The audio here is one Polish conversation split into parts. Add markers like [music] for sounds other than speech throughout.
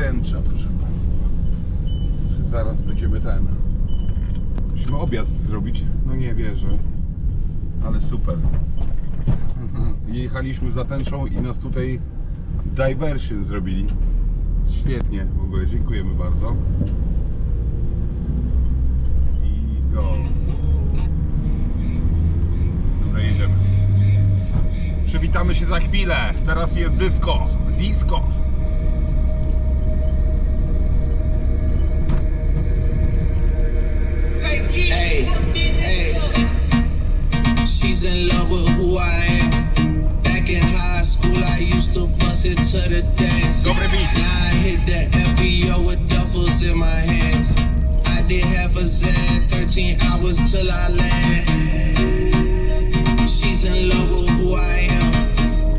tęcza, proszę Państwa. Zaraz będziemy ten. Musimy objazd zrobić. No nie wierzę. Ale super. [laughs] Jechaliśmy za tęczą i nas tutaj diversion zrobili. Świetnie w ogóle, dziękujemy bardzo. I go. Dobra, jedziemy. Przywitamy się za chwilę. Teraz jest disco. Disco. Hey, hey. She's in love with who I am. Back in high school, I used to bust it to the dance. Now I hit the FBO with duffels in my hands. I did half a Zan, 13 hours till I land. She's in love with who I am.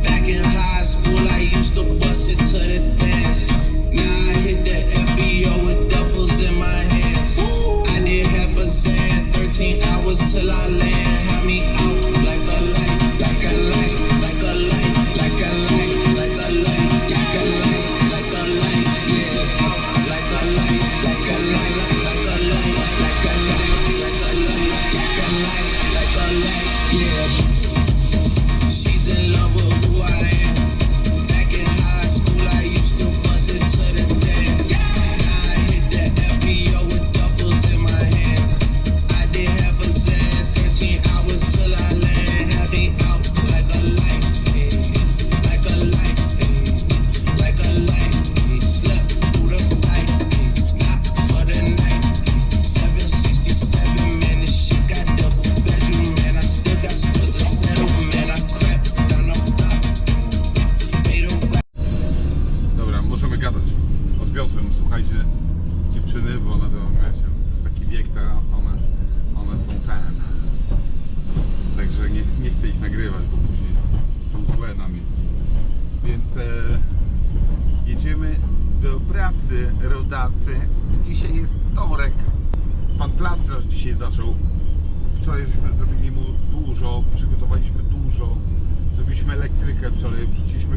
Back in high school, I used to bust it to the dance. Now I hit the FBO with till I land.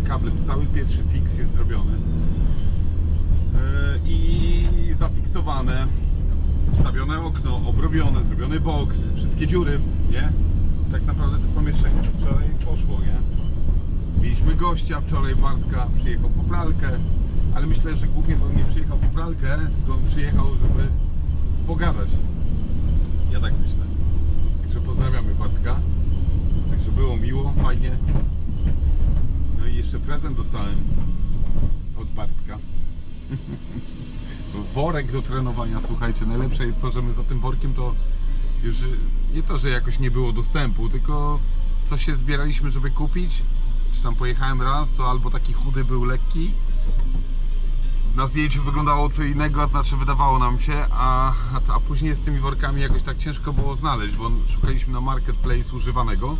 Wrzuciliśmy kable, cały pierwszy fix jest zrobiony. E, I zafiksowane, wstawione okno, obrobione, zrobiony boks, wszystkie dziury, nie? Tak naprawdę to pomieszczenie wczoraj poszło, nie? Mieliśmy gościa wczoraj, Bartka, przyjechał po pralkę, ale myślę, że głównie to nie przyjechał po pralkę, tylko przyjechał, żeby pogadać. Ja tak myślę. Także pozdrawiamy Bartka. Także było miło, fajnie. No i jeszcze prezent dostałem od Bartka. [laughs] Worek do trenowania, słuchajcie. Najlepsze jest to, że my za tym workiem to już nie to, że jakoś nie było dostępu, tylko co się zbieraliśmy, żeby kupić. Czy tam pojechałem raz, to albo taki chudy był lekki. Na zdjęciu wyglądało co innego, znaczy wydawało nam się, a, a później z tymi workami jakoś tak ciężko było znaleźć, bo szukaliśmy na marketplace używanego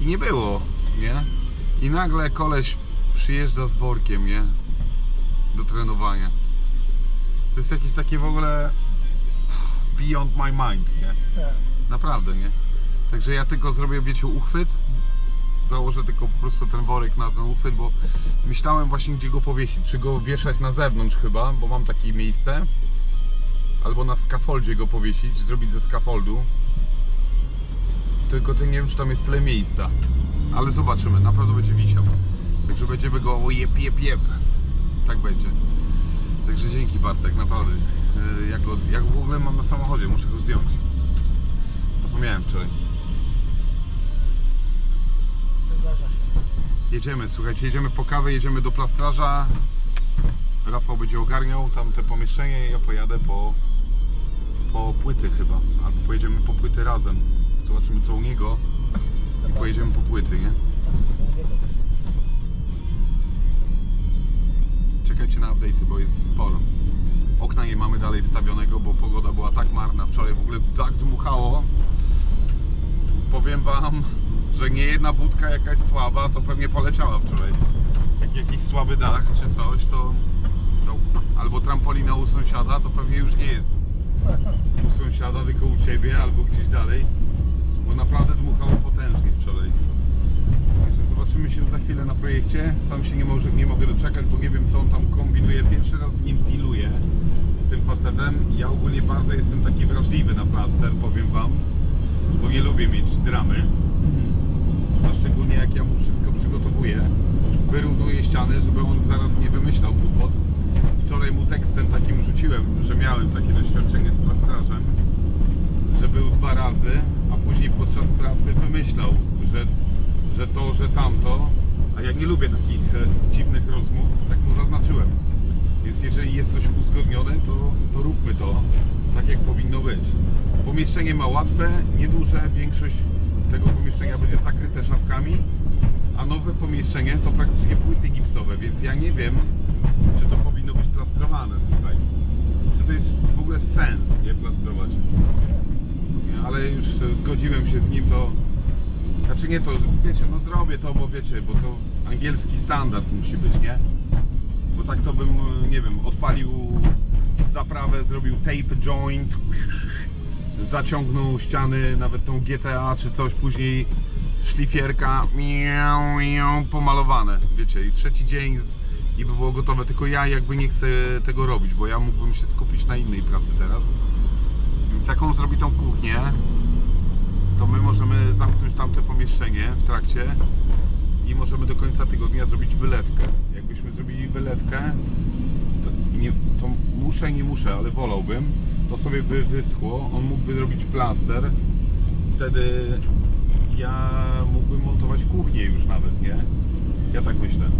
i nie było, nie? I nagle koleś przyjeżdża z workiem, nie? Do trenowania. To jest jakieś takie w ogóle beyond my mind, nie? Naprawdę, nie? Także ja tylko zrobię, wiecie, uchwyt. Założę tylko po prostu ten worek na ten uchwyt, bo myślałem właśnie gdzie go powiesić. Czy go wieszać na zewnątrz chyba, bo mam takie miejsce. Albo na skafoldzie go powiesić, zrobić ze skafoldu. Tylko to nie wiem, czy tam jest tyle miejsca. Ale zobaczymy, na pewno będzie wisiał. Także będziemy go jep, jep, jep. Tak będzie. Także dzięki Bartek, naprawdę. Yy, Jak, go, jak w ogóle mam na samochodzie, muszę go zdjąć. Zapomniałem wczoraj. Jedziemy, słuchajcie, jedziemy po kawę, jedziemy do plastraża. Rafał będzie ogarniał tam te pomieszczenie i ja pojadę po, po płyty chyba. Albo pojedziemy po płyty razem. Zobaczymy co u niego i pojedziemy po płyty, nie? Czekajcie na update'y, bo jest sporo. Okna nie mamy dalej wstawionego, bo pogoda była tak marna. Wczoraj w ogóle tak dmuchało. Powiem wam, że nie jedna budka jakaś słaba, to pewnie poleciała wczoraj. Jak jakiś słaby dach czy coś, to, to albo trampolina u sąsiada, to pewnie już nie jest u sąsiada, tylko u ciebie albo gdzieś dalej. Bo naprawdę dmuchało potężnie wczoraj. Także zobaczymy się za chwilę na projekcie. Sam się nie, może, nie mogę doczekać, bo nie wiem co on tam kombinuje. Pierwszy raz z nim dealuję, z tym facetem. Ja ogólnie bardzo jestem taki wrażliwy na plaster, powiem wam, bo nie lubię mieć dramy. A szczególnie jak ja mu wszystko przygotowuję, wyrównuję ściany, żeby on zaraz nie wymyślał głupot. Wczoraj mu tekstem takim rzuciłem, że miałem takie doświadczenie z plastrażem, że był dwa razy, później podczas pracy wymyślał, że, że to, że tamto. A ja nie lubię takich e, dziwnych rozmów, tak mu zaznaczyłem. Więc jeżeli jest coś uzgodnione, to, to róbmy to tak, jak powinno być. Pomieszczenie ma łatwe, nieduże, większość tego pomieszczenia będzie zakryte szafkami, a nowe pomieszczenie to praktycznie płyty gipsowe, więc ja nie wiem, czy to powinno być plastrowane, słuchaj. Czy to jest w ogóle sens je plastrować? Ale już e, zgodziłem się z nim, to znaczy nie to, że wiecie, no zrobię to, bo wiecie, bo to angielski standard musi być, nie? Bo tak to bym, e, nie wiem, odpalił zaprawę, zrobił tape joint, zaciągnął ściany, nawet tą GTA czy coś, później szlifierka, miau, miau, pomalowane, wiecie, i trzeci dzień i by było gotowe, tylko ja jakby nie chcę tego robić, bo ja mógłbym się skupić na innej pracy teraz. Jak on zrobi tą kuchnię, to my możemy zamknąć tamte pomieszczenie w trakcie i możemy do końca tygodnia zrobić wylewkę. Jakbyśmy zrobili wylewkę, to, nie, to muszę, nie muszę, ale wolałbym, to sobie by wyschło, on mógłby zrobić plaster, wtedy ja mógłbym montować kuchnię już nawet, nie? Ja tak myślę.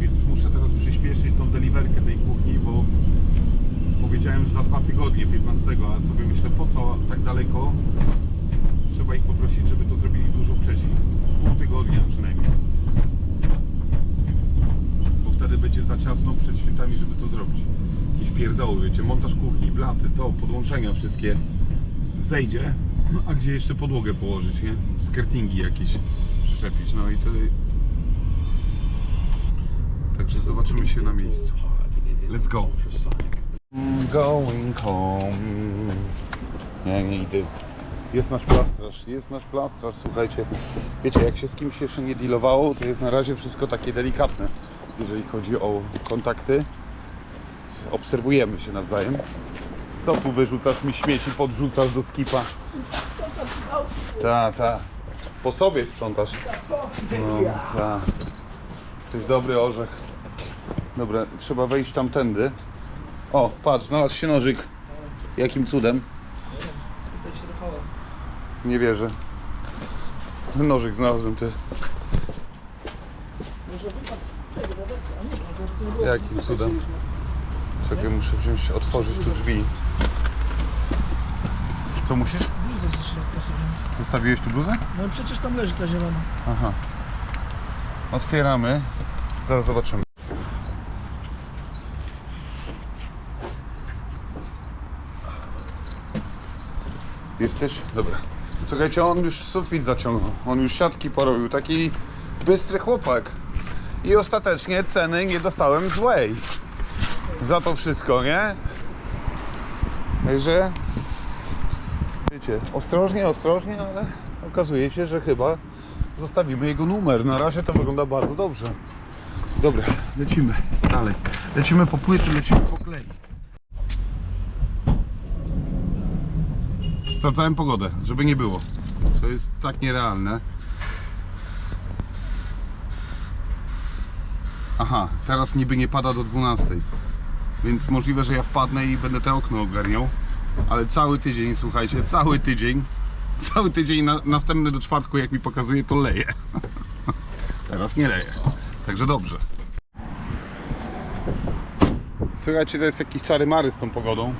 Więc muszę teraz przyspieszyć tą deliverkę tej kuchni, bo powiedziałem, że za dwa tygodnie, 15, a sobie myślę, po co tak daleko? Trzeba ich poprosić, żeby to zrobili dużo wcześniej. Pół tygodnia przynajmniej. Bo wtedy będzie za ciasno przed świętami, żeby to zrobić. Jakieś pierdoły, wiecie, montaż kuchni, blaty, to, podłączenia wszystkie zejdzie, no, a gdzie jeszcze podłogę położyć, nie? Skirtingi jakieś przyczepić, no i to... Także zobaczymy się na miejscu. Let's go. Going home. Nie, nie idę. Jest nasz plastraż, jest nasz plastraż, słuchajcie. Wiecie, jak się z kimś jeszcze nie dealowało, to jest na razie wszystko takie delikatne, jeżeli chodzi o kontakty. Obserwujemy się nawzajem. Co tu wyrzucasz mi śmieci, podrzucasz do skipa? Ta, ta. Po sobie sprzątasz. No, ta. Jesteś dobry orzech. Dobra, trzeba wejść tamtędy. O, patrz, znalazł się nożyk. Jakim cudem? Nie wierzę. Nożyk znalazłem ty. Jakim cudem? Czekaj, muszę wziąć, otworzyć tu drzwi. Co musisz? Bluzę jeszcze wziąć. Zostawiłeś tu bluzę? No przecież tam leży ta zielona. Aha. Otwieramy. Zaraz zobaczymy. Jesteś? Dobra. Słuchajcie, on już sufit zaciągnął. On już siatki porobił. Taki bystry chłopak. I ostatecznie ceny nie dostałem złej. Za to wszystko, nie? Także... Wiecie, ostrożnie, ostrożnie, ale okazuje się, że chyba zostawimy jego numer. Na razie to wygląda bardzo dobrze. Dobra, lecimy dalej. Lecimy po płyty, lecimy po klej. Sprawdzałem pogodę, żeby nie było. To jest tak nierealne. Aha, teraz niby nie pada do 12. Więc możliwe, że ja wpadnę i będę te okno ogarniał. Ale cały tydzień, słuchajcie, cały tydzień, cały tydzień na, następny do czwartku, jak mi pokazuje, to leje. [laughs] Teraz nie leje. Także dobrze. Słuchajcie, to jest jakiś czary mary z tą pogodą.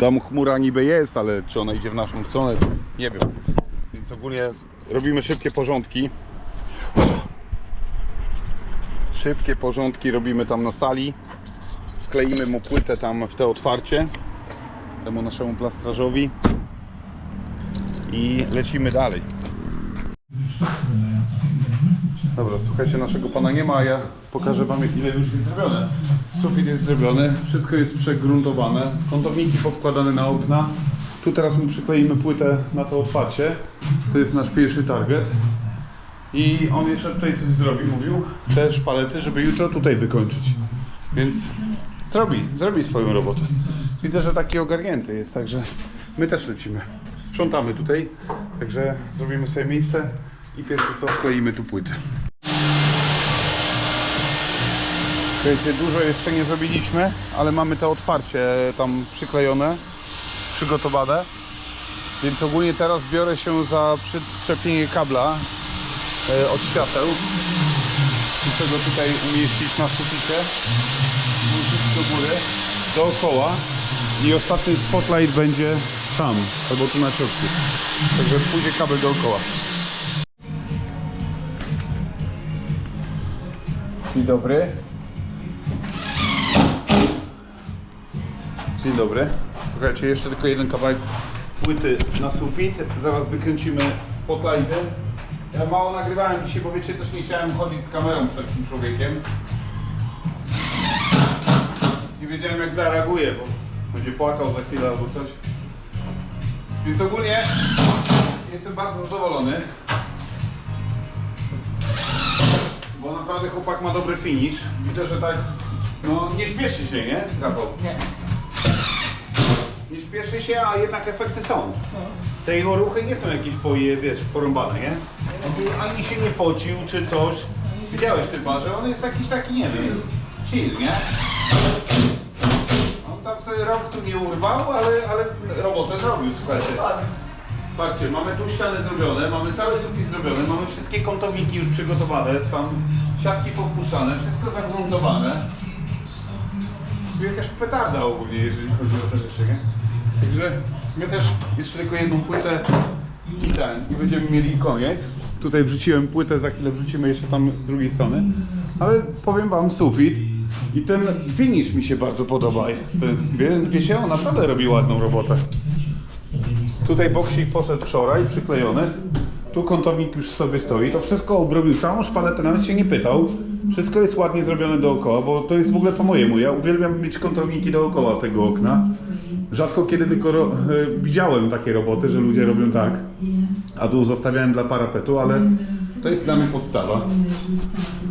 Tam chmura niby jest, ale czy ona idzie w naszą stronę, nie wiem. Więc ogólnie robimy szybkie porządki. Szybkie porządki robimy tam na sali. Wkleimy mu płytę tam w te otwarcie. Temu naszemu plastrażowi. I lecimy dalej. Dobra, słuchajcie, naszego pana nie ma, a ja pokażę wam ile już jest zrobione. Sufit jest zrobiony, wszystko jest przegruntowane, kątowniki powkładane na okna. Tu teraz mu przykleimy płytę na to otwarcie. To jest nasz pierwszy target. I on jeszcze tutaj coś zrobi, mówił, te szpalety, żeby jutro tutaj wykończyć. Więc zrobi, zrobi swoją robotę. Widzę, że taki ogarnięty jest, także my też lecimy. Sprzątamy tutaj, także zrobimy sobie miejsce i pierwsze co wkleimy tu płyty. Słuchajcie, dużo jeszcze nie zrobiliśmy, ale mamy to otwarcie tam przyklejone, przygotowane. Więc ogólnie teraz biorę się za przyczepienie kabla e, od świateł. Muszę go tutaj umieścić na suficie, wrócić do góry, dookoła i ostatni spotlight będzie tam, albo tu na środku. Także pójdzie kabel dookoła. Dzień dobry. Dzień dobry. Słuchajcie, jeszcze tylko jeden kawałek płyty na sufit. Zaraz wykręcimy spotlighty. Ja mało nagrywałem dzisiaj, bo wiecie, też nie chciałem chodzić z kamerą przed tym człowiekiem. Nie wiedziałem jak zareaguje, bo będzie płakał za chwilę albo coś. Więc ogólnie jestem bardzo zadowolony. Bo naprawdę chłopak ma dobry finish. Widzę, że tak, no nie śpieszy się, nie, Rafał? Nie. Nie śpieszy się, a jednak efekty są. Te jego ruchy nie są jakieś poje, wiesz, porąbane, nie? On tu ani się nie pocił, czy coś. Widziałeś typa, że on jest jakiś taki, nie wiem, chill, nie? On tam sobie rok tu nie urwał, ale, ale robotę zrobił, słuchajcie. Patrzcie, mamy tu ściany zrobione, mamy cały sufit zrobiony, mamy wszystkie kątowniki już przygotowane, tam siatki popuszczane, wszystko zagruntowane. Tu jakaś petarda ogólnie, jeżeli chodzi o te rzeczy, nie? Także my też jeszcze tylko jedną płytę i ten, i będziemy mieli koniec. Tutaj wrzuciłem płytę, za chwilę wrzucimy jeszcze tam z drugiej strony. Ale powiem wam, sufit i ten finish mi się bardzo podoba. Ten, wie, wiecie, on naprawdę robi ładną robotę. Tutaj boksik poszedł wczoraj, przyklejony. Tu kątownik już sobie stoi. To wszystko obrobił całą szpaletę, nawet się nie pytał. Wszystko jest ładnie zrobione dookoła, bo to jest w ogóle po mojemu. Ja uwielbiam mieć kątowniki dookoła tego okna. Rzadko kiedy tylko ro- e, widziałem takie roboty, że ludzie robią tak. A tu zostawiałem dla parapetu, ale to jest dla mnie podstawa.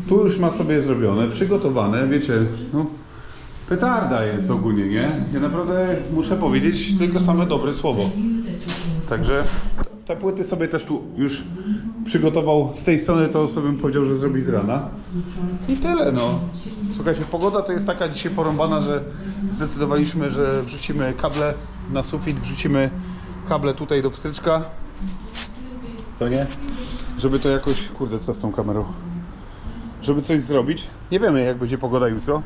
Tu już ma sobie zrobione, przygotowane, wiecie, no petarda jest ogólnie, nie? Ja naprawdę muszę powiedzieć tylko same dobre słowo. Także te płyty sobie też tu już przygotował z tej strony, to sobie powiedział, że zrobi z rana. I tyle no. Słuchajcie, pogoda to jest taka dzisiaj porąbana, że zdecydowaliśmy, że wrzucimy kable na sufit, wrzucimy kable tutaj do pstryczka. Co nie? Żeby to jakoś, kurde, co z tą kamerą? Żeby coś zrobić. Nie wiemy jak będzie pogoda jutro.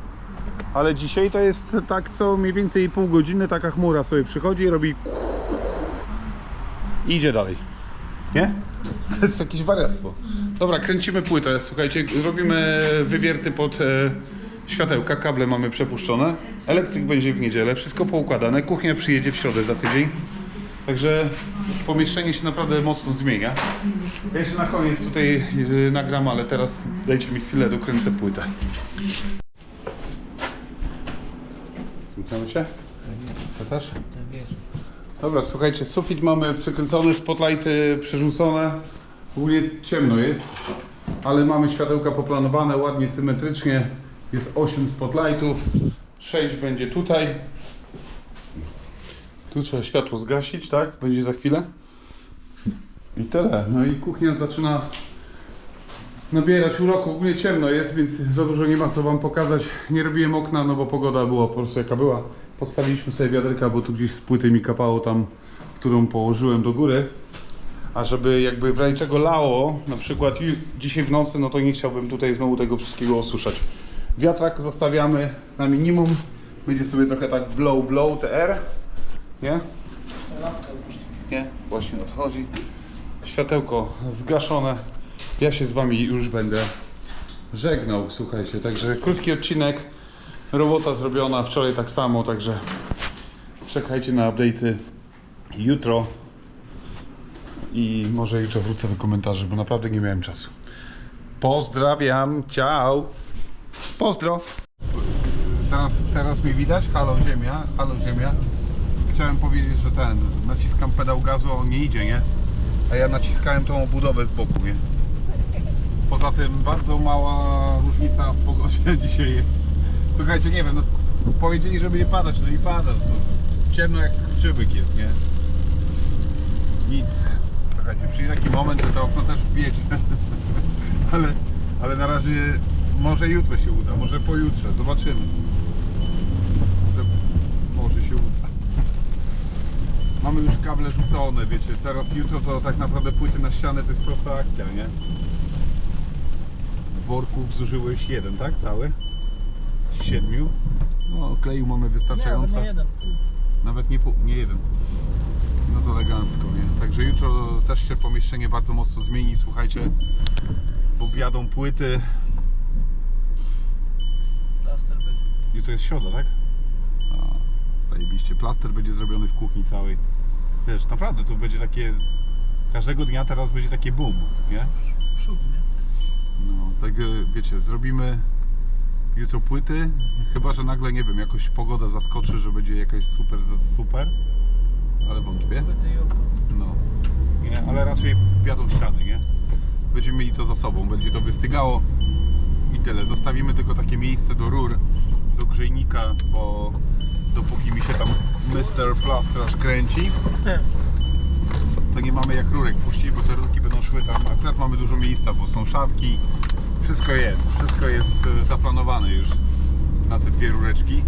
Ale dzisiaj to jest tak co mniej więcej pół godziny taka chmura sobie przychodzi i robi i idzie dalej. Nie? To jest jakieś wariactwo. Dobra, kręcimy płytę. Słuchajcie, robimy wywierty pod e, światełka, kable mamy przepuszczone. Elektryk będzie w niedzielę, wszystko poukładane. Kuchnia przyjedzie w środę za tydzień. Także pomieszczenie się naprawdę mocno zmienia. Ja jeszcze na koniec tutaj e, nagram, ale teraz dajcie mi chwilę, dokręcę płytę. Zmykamy się? To też? Tak jest. Dobra, słuchajcie, sufit mamy przekręcony, spotlighty przerzucone. Ogólnie ciemno jest, ale mamy światełka poplanowane ładnie, symetrycznie. Jest 8 spotlightów, 6 będzie tutaj. Tu trzeba światło zgasić, tak? Będzie za chwilę. I tyle. No i kuchnia zaczyna nabierać uroku. Ogólnie ciemno jest, więc za dużo nie ma co Wam pokazać. Nie robiłem okna, no bo pogoda była po prostu jaka była. Podstawiliśmy sobie wiaderka, bo tu gdzieś z płyty mi kapało tam, którą położyłem do góry. A żeby jakby w razie czego lało, na przykład dzisiaj w nocy, no to nie chciałbym tutaj znowu tego wszystkiego osuszać. Wiatrak zostawiamy na minimum. Będzie sobie trochę tak blow, blow air. Nie? Nie, właśnie o to chodzi. Światełko zgaszone. Ja się z Wami już będę żegnał, słuchajcie. Także krótki odcinek. Robota zrobiona, wczoraj tak samo, także czekajcie na update'y jutro. I może jutro wrócę do komentarzy, bo naprawdę nie miałem czasu. Pozdrawiam, ciao. Pozdro. Teraz, teraz mnie widać? Halo ziemia, halo ziemia. Chciałem powiedzieć, że ten, naciskam pedał gazu, a on nie idzie, nie? A ja naciskałem tą obudowę z boku, nie? Poza tym bardzo mała różnica w pogodzie [laughs] dzisiaj jest. Słuchajcie, nie wiem, no, powiedzieli, żeby nie padać, no i pada. Co, ciemno jak skurczybyk jest, nie? Nic. Słuchajcie, przyjdzie taki moment, że to okno też wiedzie. [laughs] ale, ale na razie może jutro się uda, może pojutrze, zobaczymy. Może, może się uda. [laughs] Mamy już kable rzucone, wiecie, teraz jutro to tak naprawdę płyty na ścianę to jest prosta akcja, nie? Worków zużyłeś jeden, tak? Cały? Siedmiu? No, kleju mamy Nie, nawet wystarczająco. nie jeden. Nawet nie, pół, nie jeden. No to elegancko, nie? Także jutro też się pomieszczenie bardzo mocno zmieni, słuchajcie, bo wjadą płyty. Plaster będzie. Jutro jest środa, tak? A, zajebiście. Plaster będzie zrobiony w kuchni całej. Wiesz, naprawdę to będzie takie... Każdego dnia teraz będzie takie boom, nie? Szuk, nie? No, tak e, wiecie, zrobimy jutro płyty, chyba że nagle, nie wiem, jakoś pogoda zaskoczy, że będzie jakaś super, super, ale wątpię. No, nie, ale raczej wiadą ściany, nie? Będziemy mieli to za sobą, będzie to wystygało i tyle. Zostawimy tylko takie miejsce do rur, do grzejnika, bo dopóki mi się tam Mr. Plastraż kręci, to nie mamy jak rurek puścić, bo te rurki będą szły tam. Akurat mamy dużo miejsca, bo są szafki, wszystko jest, wszystko jest e, zaplanowane już na te dwie rureczki.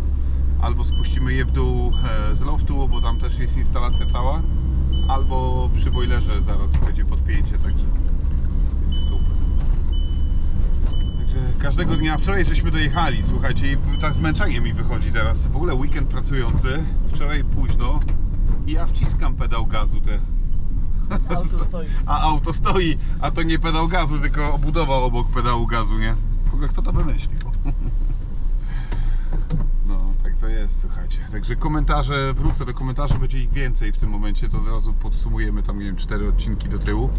Albo spuścimy je w dół e, z loftu, bo tam też jest instalacja cała, albo przy boilerze zaraz będzie podpięcie, także będzie super. Także każdego dnia, wczoraj żeśmy dojechali, słuchajcie, i tak zmęczenie mi wychodzi teraz. W ogóle weekend pracujący, wczoraj późno i ja wciskam pedał gazu te Auto stoi. a auto stoi, a to nie pedał gazu, tylko obudowa obok pedału gazu, nie? W ogóle kto to wymyślił? [laughs] No, tak to jest, słuchajcie. Także komentarze, wrócę do komentarzy, będzie ich więcej w tym momencie, to od razu podsumujemy tam, nie wiem, cztery odcinki do tyłu.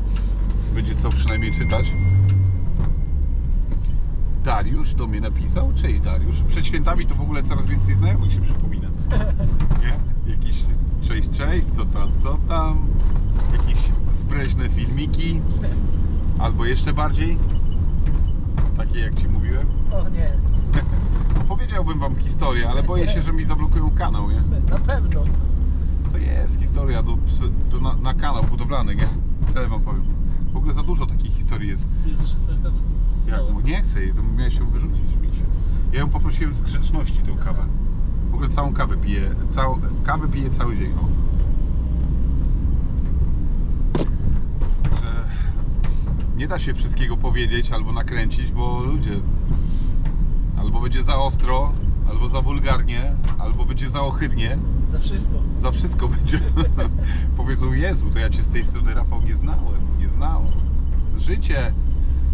Będzie co przynajmniej czytać. Dariusz do mnie napisał. Cześć Dariusz. Przed świętami to w ogóle coraz więcej znajomych się przypomina. Nie? Jakieś cześć, cześć, co tam, co tam. Jakieś zbreźne filmiki. Albo jeszcze bardziej. Takie jak Ci mówiłem. O nie, [laughs] Powiedziałbym Wam historię, ale boję się, że mi zablokują kanał, nie? na pewno. To jest historia do, do, na, na kanał budowlany, nie? Tyle Wam powiem. W ogóle za dużo takich historii jest. Jak, mu- nie chcę jej, to miałeś ją wyrzucić. Ja ją poprosiłem z grzeczności tę kawę. W ogóle całą kawę piję, całą, kawę piję cały dzień. O. Także nie da się wszystkiego powiedzieć albo nakręcić, bo ludzie albo będzie za ostro, albo za wulgarnie, albo będzie za ohydnie. Za wszystko. Za wszystko będzie. [laughs] Powiedzą, Jezu, to ja Cię z tej strony, Rafał, nie znałem. Nie znałem. Życie.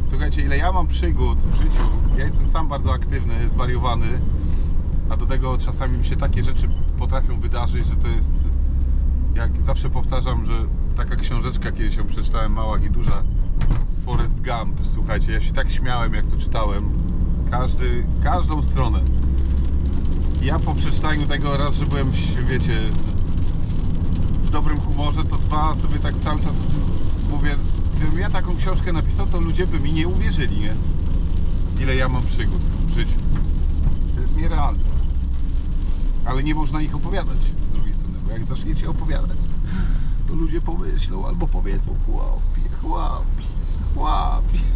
Słuchajcie, ile ja mam przygód w życiu. Ja jestem sam bardzo aktywny, zwariowany. A do tego czasami mi się takie rzeczy potrafią wydarzyć, że to jest... Jak zawsze powtarzam, że taka książeczka, kiedyś ją przeczytałem, mała, nieduża. Forrest Gump. Słuchajcie, ja się tak śmiałem, jak to czytałem. Każdy, każdą stronę. Ja po przeczytaniu tego raz, że byłem, wiecie, w dobrym humorze, to dwa sobie tak cały czas mówię, gdybym ja taką książkę napisał, to ludzie by mi nie uwierzyli, nie? Ile ja mam przygód w życiu. To jest nierealne. Ale nie można ich opowiadać z drugiej strony, bo jak zaczniecie opowiadać, to ludzie pomyślą albo powiedzą chłopie, chłopie, chłopie. [laughs]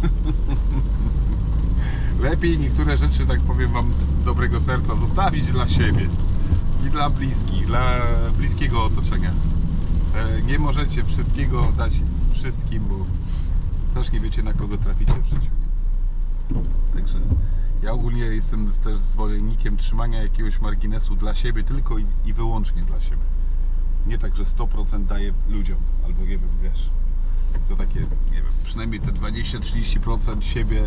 Lepiej niektóre rzeczy, tak powiem Wam z dobrego serca, zostawić dla siebie i dla bliskich, dla bliskiego otoczenia. E, Nie możecie wszystkiego dać wszystkim, bo też nie wiecie na kogo traficie w życiu. Także ja ogólnie jestem też zwolennikiem trzymania jakiegoś marginesu dla siebie tylko i, i wyłącznie dla siebie. Nie tak, że 100% daję ludziom, albo nie wiem, wiesz, to takie, nie wiem, przynajmniej te 20-30% siebie,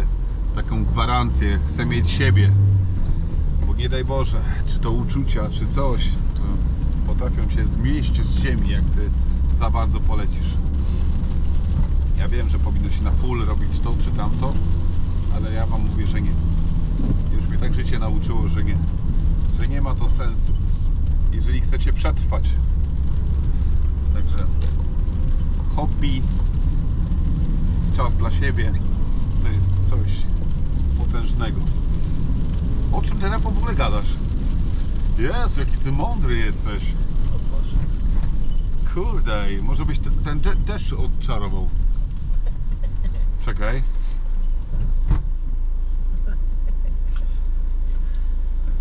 taką gwarancję, chcę mieć siebie. Bo nie daj Boże, czy to uczucia, czy coś, to potrafią cię zmieść z ziemi, jak ty za bardzo polecisz. Ja wiem, że powinno się na full robić to czy tamto, ale ja wam mówię, że nie. Już mnie tak życie nauczyło, że nie. Że nie ma to sensu. Jeżeli chcecie przetrwać. Także hobby, czas dla siebie To jest coś potężnego. O czym telefon w ogóle gadasz? Jezu, jaki ty mądry jesteś. Kurde, może byś te- ten de- deszcz odczarował. Czekaj.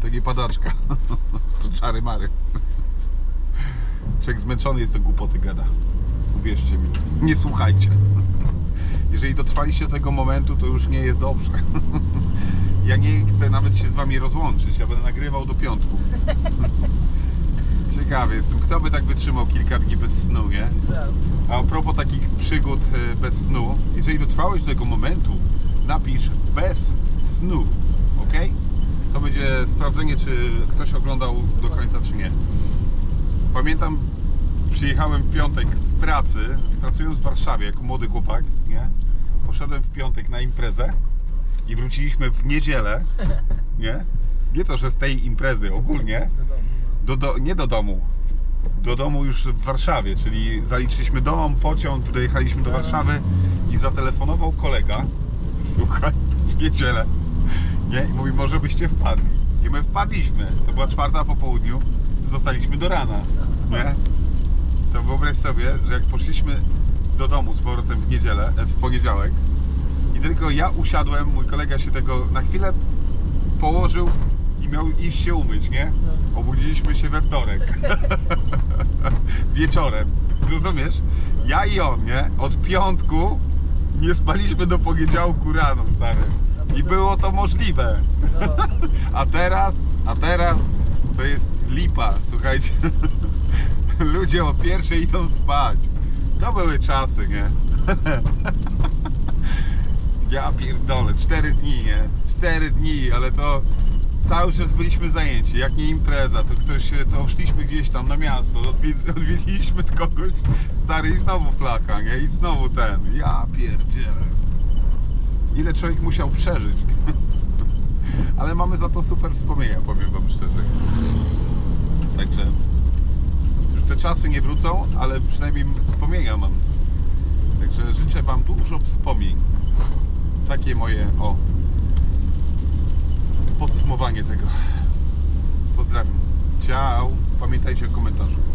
To nie padaczka. [laughs] To czary mary. Człowiek zmęczony jest, to głupoty gada. Uwierzcie mi. Nie słuchajcie. Jeżeli dotrwaliście do tego momentu, to już nie jest dobrze. Ja nie chcę nawet się z wami rozłączyć. Ja będę nagrywał do piątku. Ciekawy jestem, kto by tak wytrzymał kilka dni bez snu, nie? A a propos takich przygód e, bez snu, jeżeli dotrwałeś do tego momentu, napisz bez snu, ok? To będzie sprawdzenie, czy ktoś oglądał do końca, czy nie. Pamiętam, przyjechałem w piątek z pracy, pracując w Warszawie jako młody chłopak, nie? Poszedłem w piątek na imprezę i wróciliśmy w niedzielę, nie? Nie to, że z tej imprezy ogólnie, Do do, nie do domu. Do domu już w Warszawie, czyli zaliczyliśmy dom, pociąg, dojechaliśmy do Warszawy i zatelefonował kolega, słuchaj, w niedzielę, nie? I mówi, może byście wpadli. I my wpadliśmy. To była czwarta po południu, zostaliśmy do rana, nie? To wyobraź sobie, że jak poszliśmy do domu z powrotem w niedzielę, e, w poniedziałek i tylko ja usiadłem, mój kolega się tego na chwilę położył i miał iść się umyć, nie? Obudziliśmy się we wtorek. [laughs] Wieczorem. Rozumiesz? Ja i on, nie? Od piątku nie spaliśmy do poniedziałku rano, stary. I było to możliwe. No, [laughs] A teraz, a teraz to jest lipa, słuchajcie. [laughs] [laughs] Ludzie o pierwszej idą spać. To były czasy, nie? [laughs] Ja pierdolę, cztery dni, nie? Cztery dni, ale to cały czas byliśmy zajęci. Jak nie impreza, to ktoś, to szliśmy gdzieś tam na miasto, odwiedz, odwiedziliśmy [laughs] kogoś, stary i znowu flaka, nie? I znowu ten. Ja pierdzielę. Ile człowiek musiał przeżyć. Ale mamy za to super wspomnienia, powiem wam szczerze. Także te czasy nie wrócą, ale przynajmniej wspomnienia mam. Także życzę wam dużo wspomnień. Takie moje, o, podsumowanie tego. Pozdrawiam. Ciao. Pamiętajcie o komentarzu.